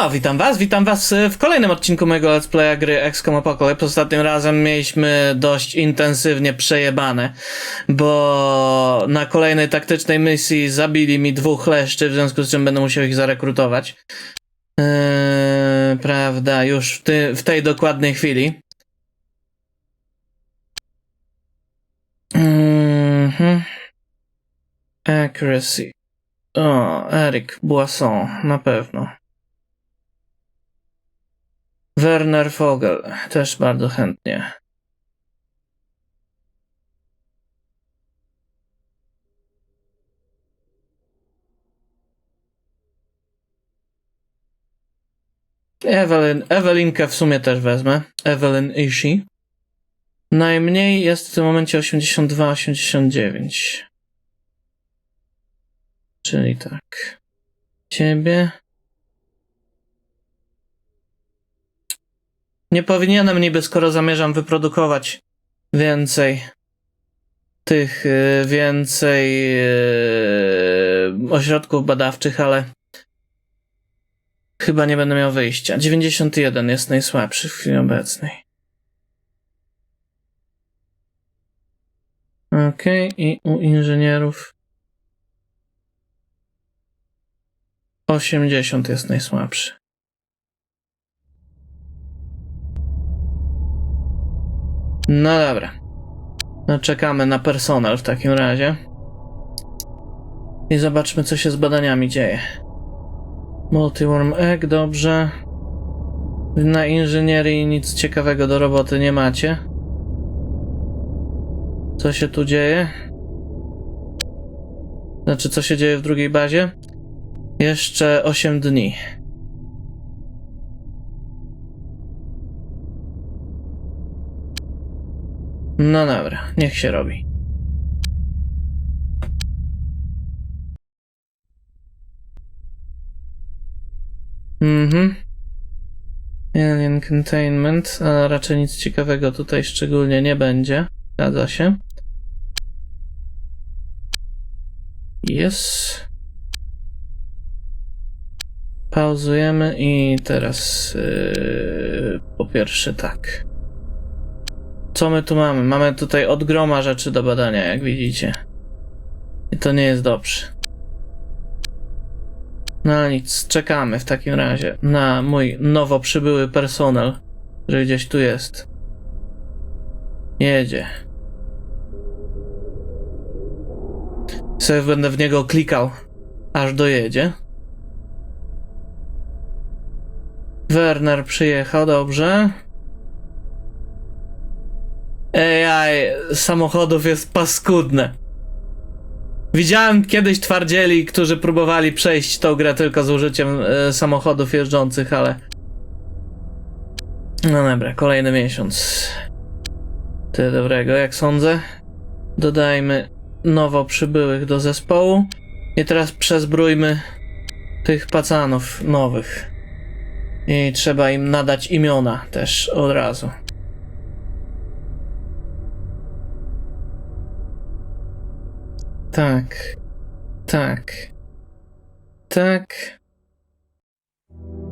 No, witam was, witam was e, w kolejnym odcinku mojego Let's Playa gry XCOM Apocalypse. Ostatnim razem mieliśmy dość intensywnie przejebane, bo na kolejnej taktycznej misji zabili mi dwóch leszczy, w związku z czym będę musiał ich zarekrutować. Eee, prawda, już w, ty, w tej dokładnej chwili. Mhm. Accuracy. O, Eric Boisson, na pewno. Werner Vogel, też bardzo chętnie. Evelyn, Ewelinkę w sumie też wezmę. Evelyn Ishi. Najmniej jest w tym momencie 82-89. Czyli tak. Ciebie. Nie powinienem niby, skoro zamierzam wyprodukować więcej tych, y, więcej y, ośrodków badawczych, ale chyba nie będę miał wyjścia. 91 jest najsłabszy w chwili obecnej. Okej, i u inżynierów 80 jest najsłabszy. No dobra. No czekamy na personel w takim razie. I zobaczmy, co się z badaniami dzieje. Multiworm Egg, dobrze. Na inżynierii nic ciekawego do roboty nie macie. Co się tu dzieje? Znaczy, co się dzieje w drugiej bazie? Jeszcze 8 dni. No dobra, niech się robi. Mhm. Alien Containment, ale raczej nic ciekawego tutaj szczególnie nie będzie. Zgadza się. Jest. Pauzujemy i teraz yy, po pierwsze tak. Co my tu mamy? Mamy tutaj od groma rzeczy do badania, jak widzicie. I to nie jest dobrze. No nic, czekamy w takim razie na mój nowo przybyły personel, który gdzieś tu jest. Jedzie. Sobie będę w niego klikał, aż dojedzie. Werner przyjechał, dobrze. AI samochodów jest paskudne. Widziałem kiedyś twardzieli, którzy próbowali przejść tą grę tylko z użyciem e, samochodów jeżdżących, ale. No dobra, kolejny miesiąc. Tyle dobrego, jak sądzę. Dodajmy nowo przybyłych do zespołu. I teraz przezbrójmy tych pacanów nowych. I trzeba im nadać imiona też od razu. Tak. Tak. Tak.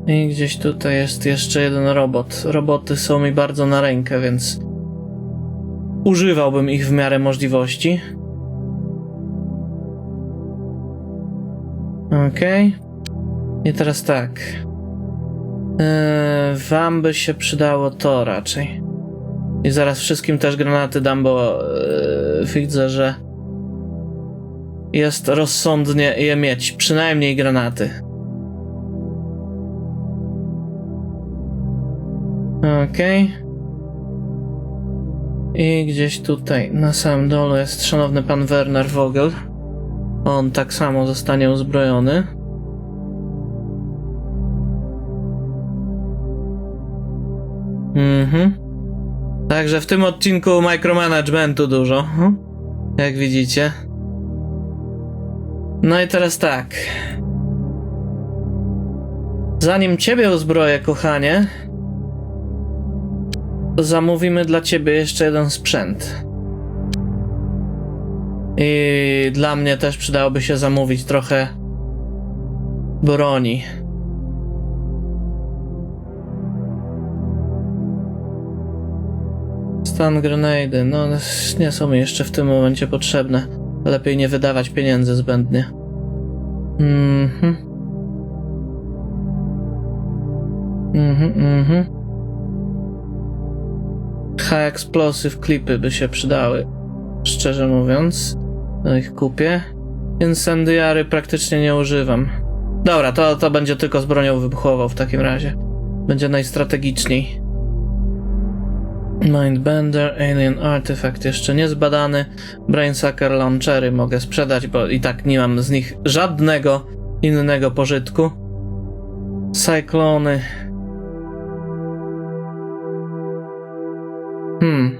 I gdzieś tutaj jest jeszcze jeden robot. Roboty są mi bardzo na rękę, więc używałbym ich w miarę możliwości. Okej. I teraz tak. Eee, wam by się przydało to raczej. I zaraz wszystkim też granaty dam, bo eee, widzę, że jest rozsądnie je mieć, przynajmniej granaty. Okej. I gdzieś tutaj na samym dole jest szanowny pan Werner Vogel. On tak samo zostanie uzbrojony. Mhm. Także w tym odcinku micromanagementu dużo, hm? jak widzicie. No i teraz tak. Zanim ciebie uzbroję, kochanie, zamówimy dla ciebie jeszcze jeden sprzęt. I dla mnie też przydałoby się zamówić trochę broni. Stan grenady, no nie są mi jeszcze w tym momencie potrzebne. Lepiej nie wydawać pieniędzy zbędnie. Mhm. Mhm, mhm. High explosive klipy by się przydały. Szczerze mówiąc, to ich kupię. Incendiary praktycznie nie używam. Dobra, to, to będzie tylko z bronią wybuchową w takim razie. Będzie najstrategiczniej. Mindbender, Alien Artifact jeszcze nie zbadany. Brainsucker Launchery mogę sprzedać, bo i tak nie mam z nich żadnego innego pożytku. Cyklony. Hmm.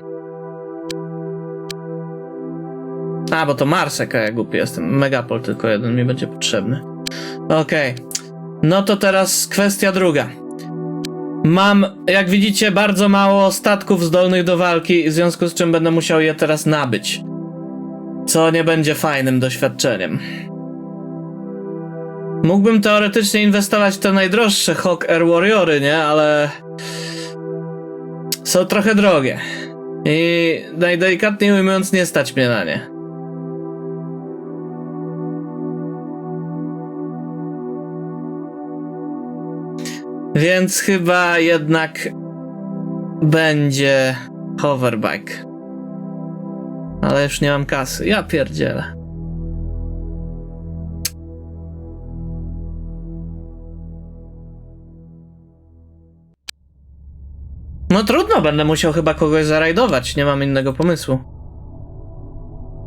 A, bo to Marsek, a ja głupi jestem. Megapol tylko jeden mi będzie potrzebny. Okej. No to teraz kwestia druga. Mam, jak widzicie, bardzo mało statków zdolnych do walki, w związku z czym będę musiał je teraz nabyć. Co nie będzie fajnym doświadczeniem. Mógłbym teoretycznie inwestować w te najdroższe Hawk Air Warriory, nie? Ale są trochę drogie. I najdelikatniej ujmując, nie stać mnie na nie. Więc chyba jednak będzie hoverbike. Ale już nie mam kasy. Ja pierdzielę. No trudno, będę musiał chyba kogoś zarajdować, nie mam innego pomysłu.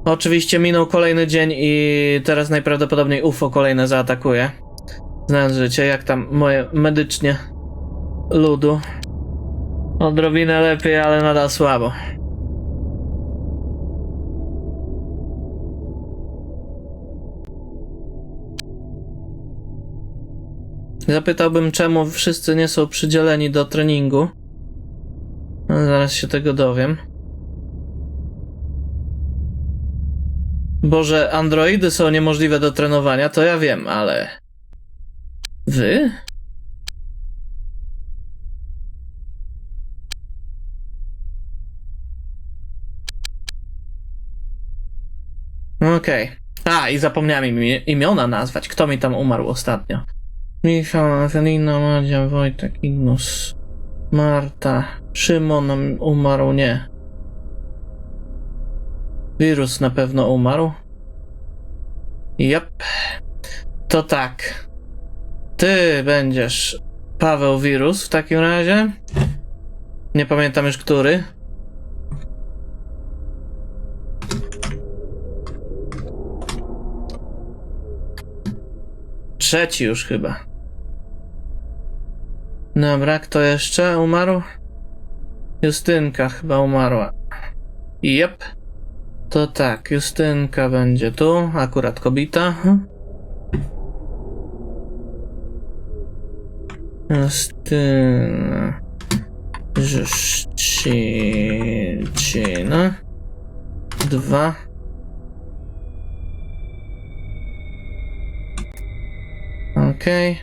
Oczywiście minął kolejny dzień i teraz najprawdopodobniej UFO kolejne zaatakuje. Znając życie, jak tam moje medycznie ludu. Odrobinę lepiej, ale nadal słabo. Zapytałbym, czemu wszyscy nie są przydzieleni do treningu. No, zaraz się tego dowiem. Bo że androidy są niemożliwe do trenowania, to ja wiem, ale. Wy? Okej. A, i zapomniałem imi- imiona nazwać. Kto mi tam umarł ostatnio? Michał, Ewelina, Madzia, Wojtek, Ignus, Marta, Szymon umarł, nie. Wirus na pewno umarł. Jep. To tak. Ty będziesz Paweł Wirus w takim razie. Nie pamiętam już który. Trzeci już chyba. Dobra, kto jeszcze umarł? Justynka chyba umarła. Jep. To tak, Justynka będzie tu, akurat kobita. Justyna. Justyna. Dwa. Okej.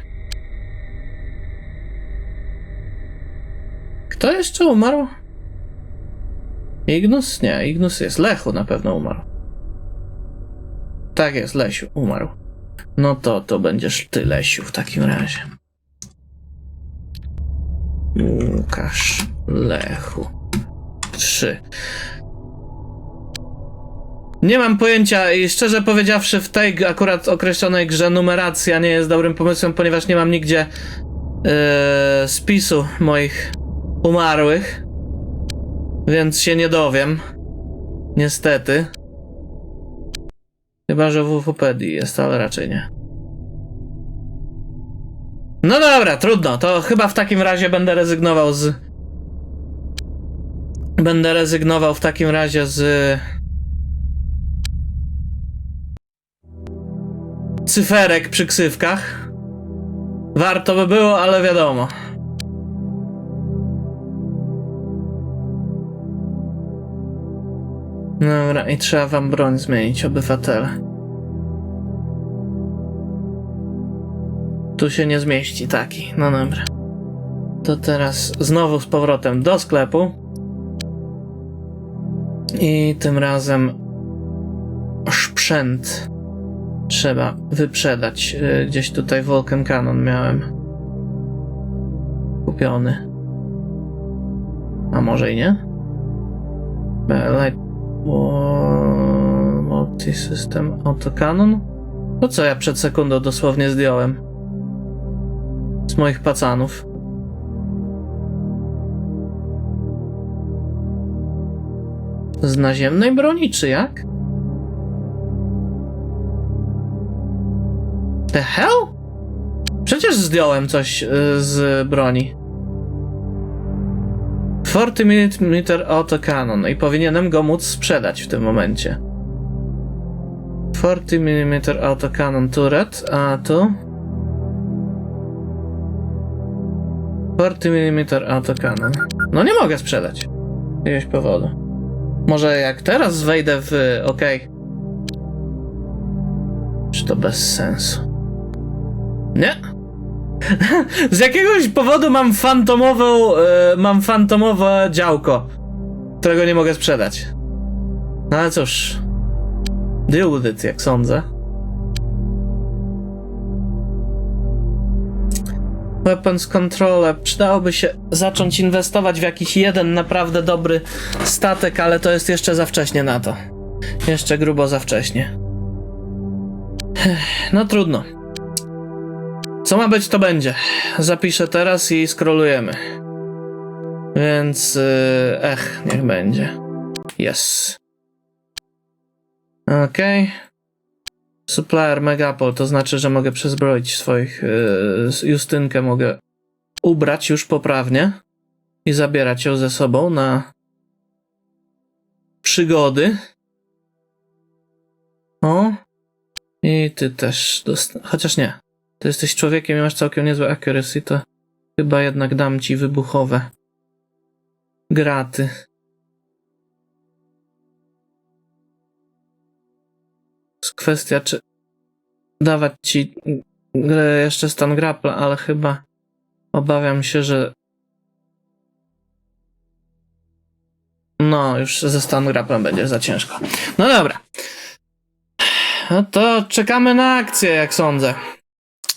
Kto jeszcze umarł? Ignus? Nie, Ignus jest. Lechu na pewno umarł. Tak jest, Lesiu umarł. No to to będziesz ty, Lesiu, w takim razie. Łukasz Lechu. Trzy. Nie mam pojęcia i szczerze powiedziawszy w tej akurat określonej grze numeracja nie jest dobrym pomysłem, ponieważ nie mam nigdzie yy, spisu moich umarłych. Więc się nie dowiem. Niestety. Chyba, że w Wikipedii jest, ale raczej nie. No dobra, trudno. To chyba w takim razie będę rezygnował z. Będę rezygnował w takim razie z. Cyferek przy ksywkach. Warto by było, ale wiadomo. Dobra, i trzeba wam broń zmienić, obywatele. Tu się nie zmieści taki, no dobra. To teraz znowu z powrotem do sklepu. I tym razem sprzęt trzeba wyprzedać. Y, Gdzieś tutaj Vulcan Cannon miałem kupiony. A może i nie? Light Wa- Multisystem Autocannon? To co ja przed sekundą dosłownie zdjąłem? Moich pacanów. Z naziemnej broni, czy jak? The hell? Przecież zdjąłem coś y, z broni. 40 mm autocannon i powinienem go móc sprzedać w tym momencie. 40 mm autocannon turret, a tu 40 mm autocannon. No nie mogę sprzedać. Z jakiegoś powodu. Może jak teraz wejdę w... okej. Czy to bez sensu? Nie. Z jakiegoś powodu mam fantomową, e, mam fantomowe działko, którego nie mogę sprzedać. No ale cóż, deal with it, jak sądzę. Weapons Controller. Przydałoby się zacząć inwestować w jakiś jeden naprawdę dobry statek, ale to jest jeszcze za wcześnie na to. Jeszcze grubo za wcześnie. No trudno. Co ma być, to będzie. Zapiszę teraz i skrolujemy. Więc, yy, ech, niech będzie. Yes. Okej. Supplier Megapol, to znaczy, że mogę przezbroić swoich. Yy, Justynkę mogę ubrać już poprawnie i zabierać ją ze sobą na przygody. O. I ty też. Dosta- Chociaż nie. Ty jesteś człowiekiem i masz całkiem niezłe accuracy, to chyba jednak dam ci wybuchowe graty. Kwestia, czy dawać ci grę jeszcze stan grapple, ale chyba obawiam się, że no, już ze stan grapplem będzie za ciężko. No dobra. No to czekamy na akcję, jak sądzę.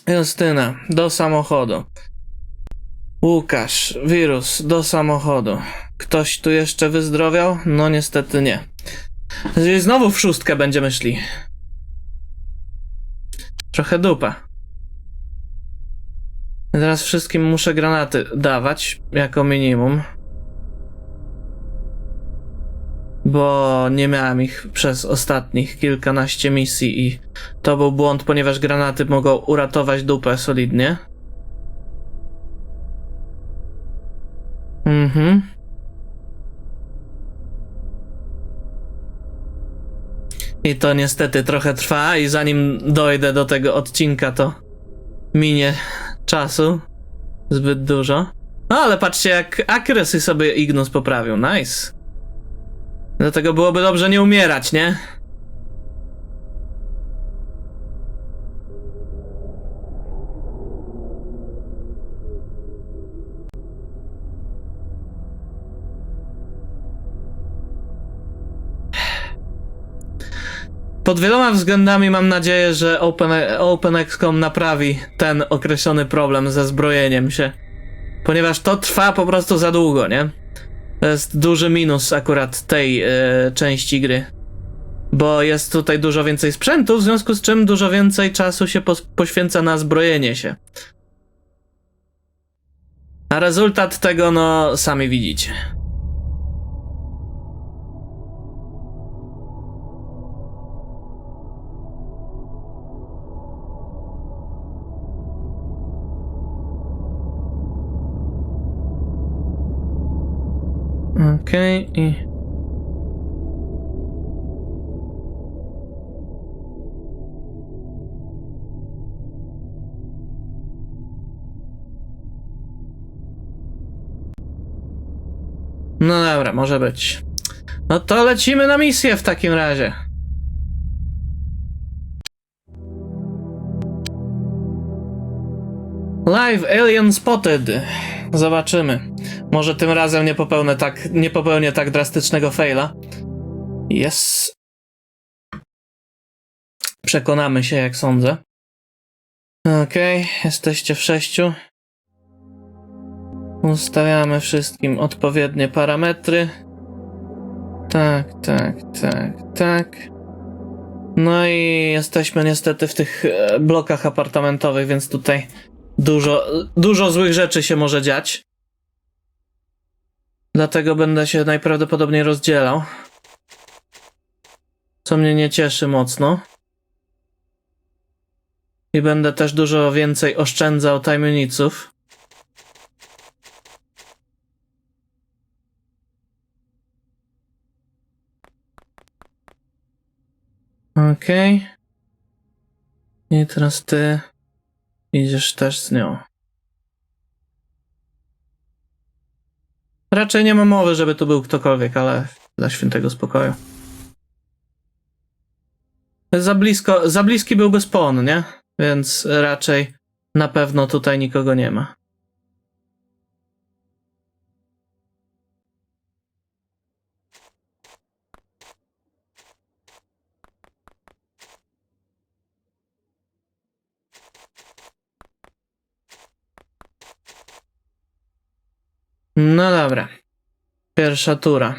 Justyna, do samochodu. Łukasz, wirus, do samochodu. Ktoś tu jeszcze wyzdrowiał? No niestety nie. Znowu w szóstkę będziemy szli. Trochę dupa. Teraz wszystkim muszę granaty dawać, jako minimum. Bo nie miałem ich przez ostatnich kilkanaście misji i to był błąd, ponieważ granaty mogą uratować dupę solidnie. Mhm. I to niestety trochę trwa i zanim dojdę do tego odcinka, to minie czasu zbyt dużo. No ale patrzcie, jak accuracy sobie Ignus poprawił. Nice. Dlatego byłoby dobrze nie umierać, nie? Pod wieloma względami mam nadzieję, że Open, OpenXCOM naprawi ten określony problem ze zbrojeniem się. Ponieważ to trwa po prostu za długo, nie? To jest duży minus akurat tej e, części gry. Bo jest tutaj dużo więcej sprzętu, w związku z czym dużo więcej czasu się poświęca na zbrojenie się. A rezultat tego, no, sami widzicie. Okej, i. No dobra, może być. No to lecimy na misję w takim razie. Live Alien Spotted. Zobaczymy. Może tym razem nie popełnię tak, nie popełnię tak drastycznego faila. Jest. Przekonamy się, jak sądzę. Okej, jesteście w sześciu. Ustawiamy wszystkim odpowiednie parametry. Tak, tak, tak, tak. No i jesteśmy niestety w tych e, blokach apartamentowych, więc tutaj dużo, dużo złych rzeczy się może dziać. Dlatego będę się najprawdopodobniej rozdzielał. Co mnie nie cieszy mocno. I będę też dużo więcej oszczędzał time unitsów. Okej. I teraz ty idziesz też z nią. Raczej nie ma mowy, żeby tu był ktokolwiek, ale dla świętego spokoju. Za blisko, za bliski byłby spon, nie? Więc raczej na pewno tutaj nikogo nie ma. No dobra. Pierwsza tura.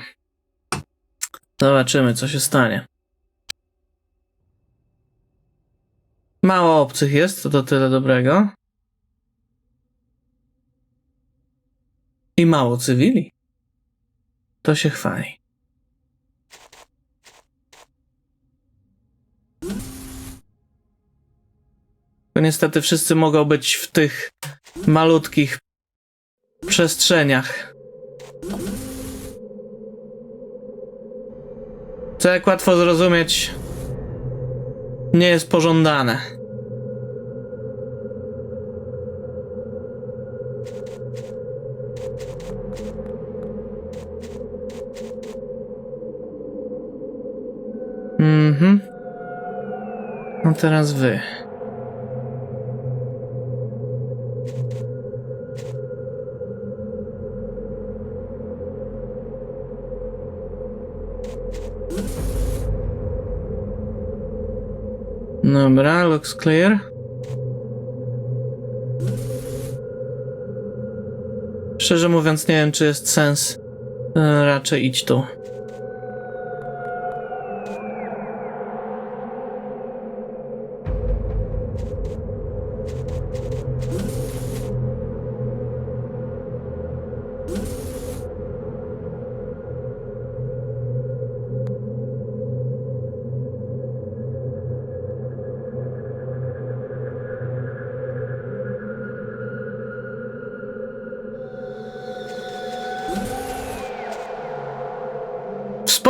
Zobaczymy, co się stanie. Mało obcych jest, to to tyle dobrego. I mało cywili. To się chwali. To niestety wszyscy mogą być w tych malutkich przestrzeniach. Co jak łatwo zrozumieć, nie jest pożądane. Mhm. No teraz wy. Dobra, looks clear. Szczerze mówiąc, nie wiem, czy jest sens. E, raczej idź tu.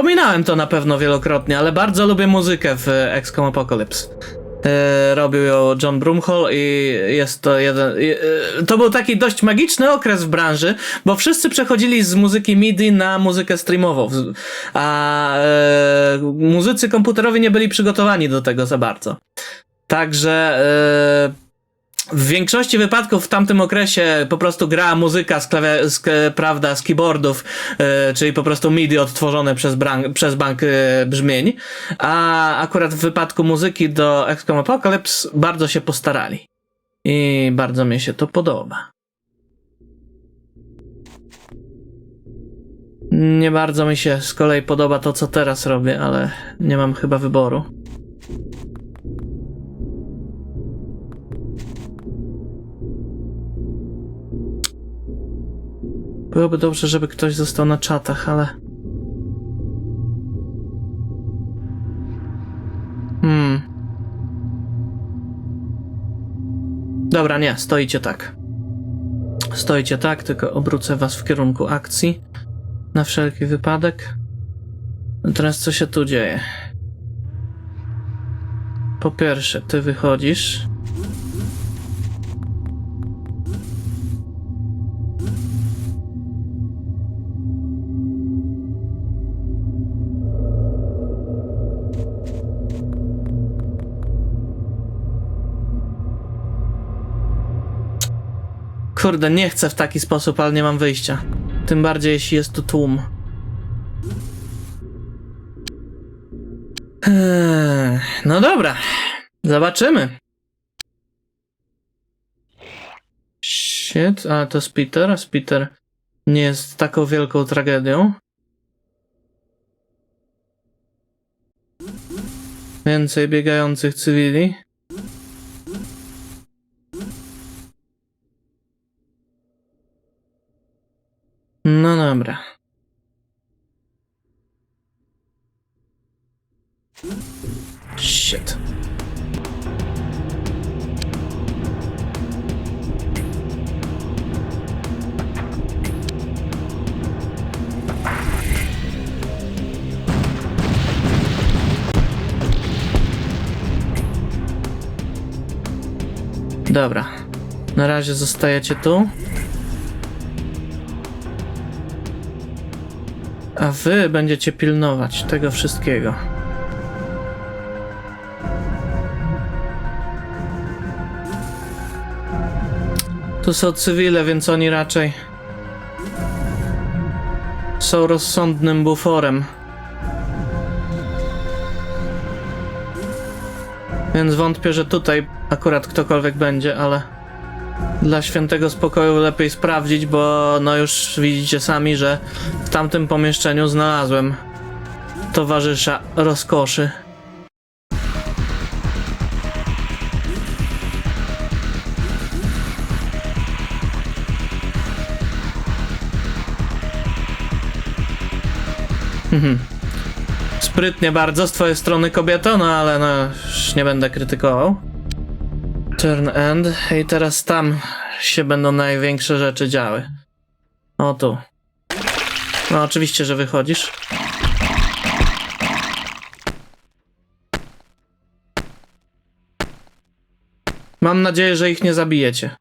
Wspominałem to na pewno wielokrotnie, ale bardzo lubię muzykę w XCOM Apocalypse. E, robił ją John Brumhall i jest to jeden. e, To był taki dość magiczny okres w branży, bo wszyscy przechodzili z muzyki MIDI na muzykę streamową. A e, muzycy komputerowi nie byli przygotowani do tego za bardzo. Także w większości wypadków w tamtym okresie po prostu grała muzyka z, klawi- z k- prawda, z keyboardów, e, czyli po prostu MIDI odtworzone przez, bran- przez bank e, brzmień, a akurat w wypadku muzyki do XCOM Apocalypse bardzo się postarali. I bardzo mi się to podoba. Nie bardzo mi się z kolei podoba to, co teraz robię, ale nie mam chyba wyboru. Byłoby dobrze, żeby ktoś został na czatach, ale. Hmm. Dobra, nie, stoicie tak. Stoicie tak, tylko obrócę was w kierunku akcji. Na wszelki wypadek. No teraz co się tu dzieje? Po pierwsze, ty wychodzisz. Kurde, nie chcę w taki sposób, ale nie mam wyjścia. Tym bardziej, jeśli jest tu tłum. Eee, No dobra, zobaczymy. Shit, a to jest Peter. Peter nie jest taką wielką tragedią. Więcej biegających cywili. No dobra. Shit. Dobra. Na razie zostajecie tu. A wy będziecie pilnować tego wszystkiego. Tu są cywile, więc oni raczej są rozsądnym buforem. Więc wątpię, że tutaj akurat ktokolwiek będzie, ale dla świętego spokoju lepiej sprawdzić, bo no już widzicie sami, że w tamtym pomieszczeniu znalazłem towarzysza rozkoszy. Mhm. Sprytnie bardzo z twojej strony kobieto, no ale no już nie będę krytykował. Turn end i teraz tam się będą największe rzeczy działy. O tu. No oczywiście, że wychodzisz. Mam nadzieję, że ich nie zabijecie.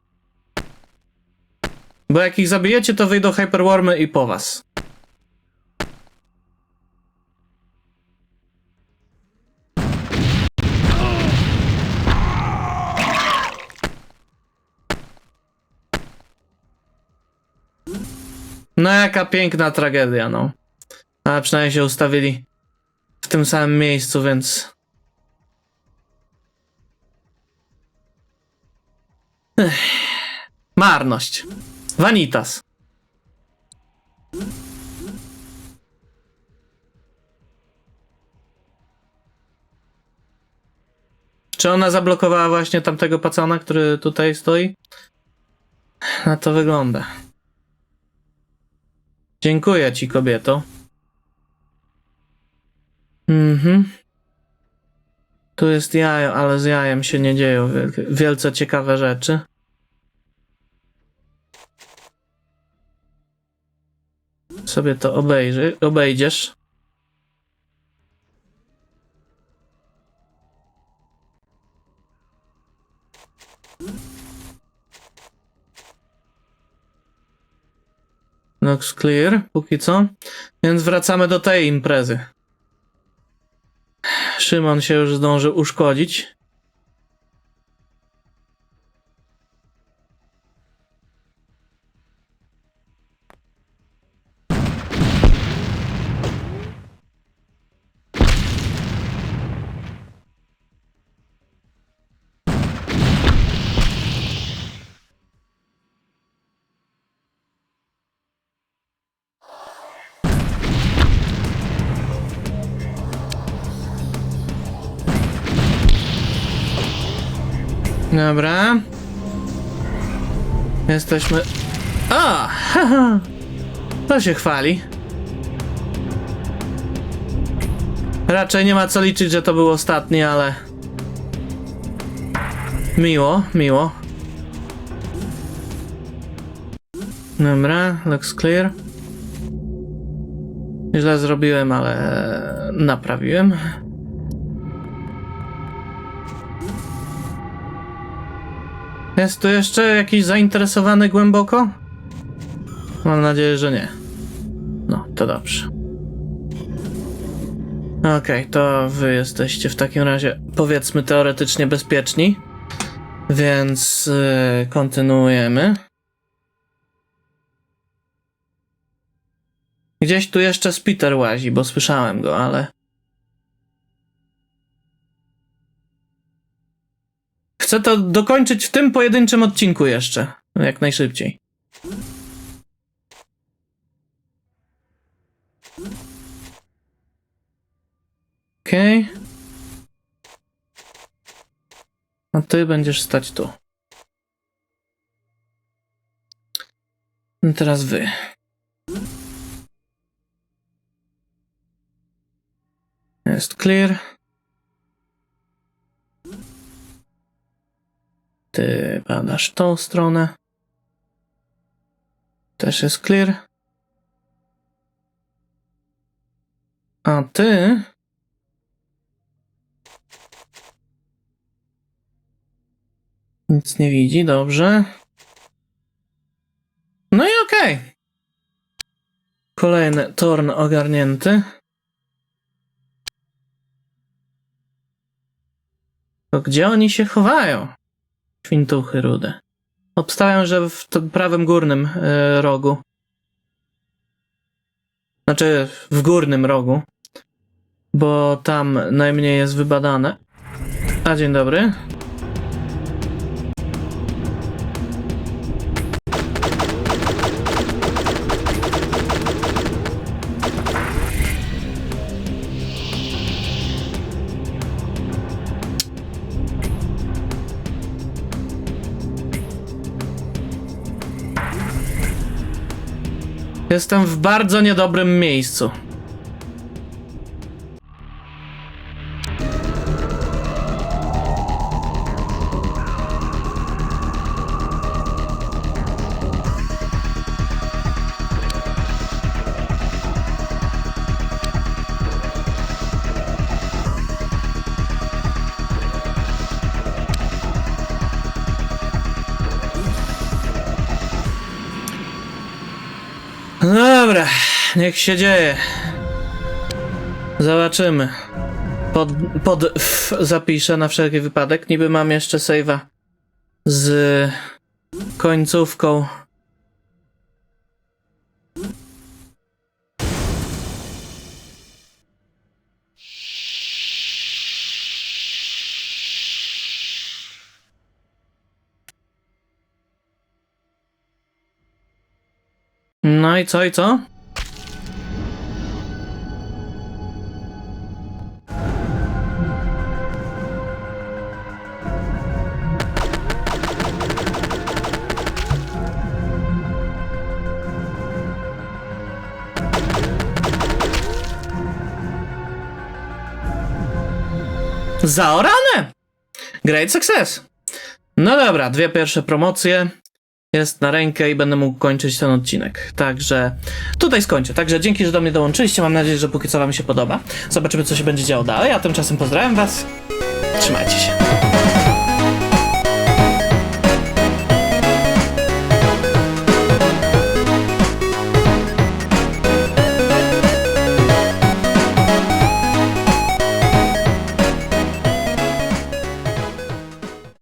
Bo jak ich zabijecie, to wyjdą hyperwormy i po was. No jaka piękna tragedia, no. Ale przynajmniej się ustawili w tym samym miejscu, więc... Ech. Marność. Vanitas. Czy ona zablokowała właśnie tamtego pacana, który tutaj stoi? Na to wygląda. Dziękuję ci, kobieto. Mhm. Tu jest jajo, ale z jajem się nie dzieją wielce ciekawe rzeczy. Sobie to obejrzy, obejdziesz. Looks clear, póki co. Więc wracamy do tej imprezy. Szymon się już zdążył uszkodzić. Dobra. Jesteśmy. O! To się chwali. Raczej nie ma co liczyć, że to był ostatni, ale. Miło, miło. Dobra, looks clear. Źle zrobiłem, ale naprawiłem. Jest tu jeszcze jakiś zainteresowany głęboko? Mam nadzieję, że nie. No, to dobrze. Okej, okay, to wy jesteście w takim razie, powiedzmy, teoretycznie bezpieczni. Więc yy, kontynuujemy. Gdzieś tu jeszcze Spiter łazi, bo słyszałem go, ale Chcę to dokończyć w tym pojedynczym odcinku jeszcze. Jak najszybciej. Okej. A ty będziesz stać tu. I teraz wy. Jest clear. Ty badasz tą stronę. Też jest clear. A ty. Nic nie widzi, dobrze. No i okej. Kolejny torn ogarnięty. To gdzie oni się chowają? Świntuchy rude. Obstawiam, że w prawym górnym e, rogu. Znaczy, w górnym rogu. Bo tam najmniej jest wybadane. A dzień dobry. Jestem w bardzo niedobrym miejscu. Niech się dzieje. Zobaczymy. Pod, pod f zapiszę na wszelki wypadek. Niby mam jeszcze save'a z końcówką. No i co, i co? Zaorane! Great success! No dobra, dwie pierwsze promocje jest na rękę i będę mógł kończyć ten odcinek. Także tutaj skończę. Także dzięki, że do mnie dołączyliście. Mam nadzieję, że póki co Wam się podoba. Zobaczymy, co się będzie działo dalej. A tymczasem pozdrawiam Was. Trzymajcie się.